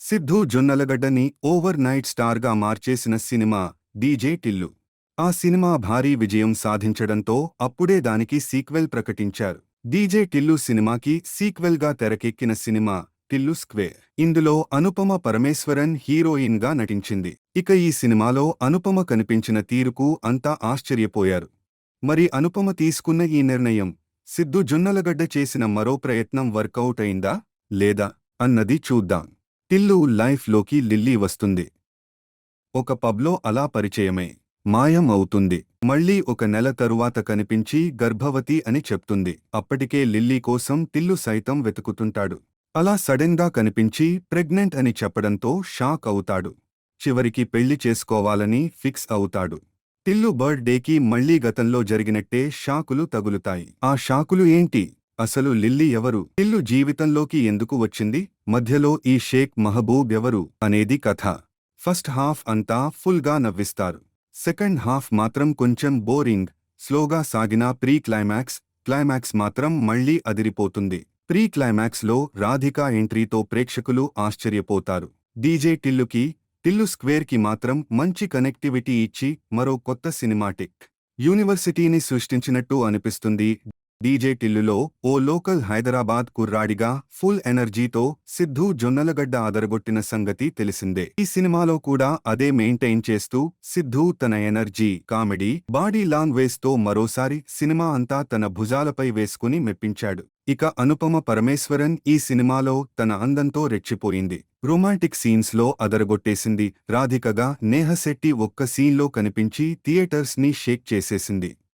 Siddhu జొన్నలగడ్డని over night స్టార్గా మార్చేసిన cinema DJ Tillu. ఆ cinema భారీ విజయం సాధించడంతో అప్పుడే దానికి సీక్వెల్ ప్రకటించారు. డీజే టిల్లు సినిమాకి సీక్వెల్గా తెరకెక్కిన సినిమా టిల్లు స్క్వేర్. ఇందులో అనుపమ పరమేశ్వరన్ హీరోయిన్గా నటించింది. ఇక ఈ సినిమాలో అనుపమ కనిపించిన తీరుకు అంతా ఆశ్చర్యపోయారు. మరి అనుపమ తీసుకున్న ఈ నిర్ణయం సిద్ధు జొన్నలగడ్డ చేసిన మరో ప్రయత్నం వర్కౌట్ అయిందా? లేదా? అన్నది చూద్దాం. టిల్లు లైఫ్లోకి లిల్లీ వస్తుంది. ఒక పబ్లో అలా పరిచయమై. మాయం అవుతుంది. మళ్ళీ ఒక నెల తరువాత కనిపించి గర్భవతి అని చెప్తుంది. అప్పటికే లిల్లీ కోసం టిల్లు సైతం వెతుకుతుంటాడు. అలా సడెన్గా కనిపించి ప్రెగ్నెంట్ అని చెప్పడంతో షాక్ అవుతాడు. చివరికి పెళ్ళి చేసుకోవాలని ఫిక్స్ అవుతాడు. టిల్లు బర్త్డేకి మళ్ళీ గతంలో జరిగినట్టే షాకులు తగులుతాయి. ఆ షాకులు ఏంటి? అసలు లిల్లీ ఎవరు? టిల్లు జీవితంలోకి ఎందుకు వచ్చింది? మధ్యలో ఈ షేక్ మహబూబ్ ఎవరు? అనేది కథ. ఫస్ట్ హాఫ్ అంతా ఫుల్గా నవ్విస్తారు. సెకండ్ హాఫ్ మాత్రం కొంచెం బోరింగ్. స్లోగా సాగిన ప్రీ క్లైమాక్స్ క్లైమాక్స్ మాత్రం మళ్ళీ అదిరిపోతుంది. ప్రీ క్లైమాక్స్లో రాధికా ఎంట్రీతో ప్రేక్షకులు ఆశ్చర్యపోతారు. డీజే టిల్లుకి టిల్లు స్క్వేర్కి మాత్రం మంచి కనెక్టివిటీ ఇచ్చి మరో కొత్త సినిమాటిక్ యూనివర్సిటీని సృష్టించినట్టు అనిపిస్తుంది డీజే టిల్లులో ఓ లోకల్ హైదరాబాద్ కుర్రాడిగా ఫుల్ ఎనర్జీతో సిద్ధు జొన్నలగడ్డ అదరగొట్టిన సంగతి తెలిసిందే. ఈ సినిమాలో కూడా అదే మెయింటైన్ చేస్తూ సిద్ధు తన ఎనర్జీ కామెడీ బాడీ లాంగ్వేజ్తో మరోసారి సినిమా అంతా తన భుజాలపై వేసుకుని మెప్పించాడు. ఇక అనుపమ పరమేశ్వరన్ ఈ సినిమాలో తన అందంతో రెచ్చిపోయింది. రొమాంటిక్ సీన్స్లో అదరగొట్టేసింది రాధికగా నేహశెట్టి ఒక్క సీన్లో కనిపించి థియేటర్స్ని షేక్ చేసేసింది.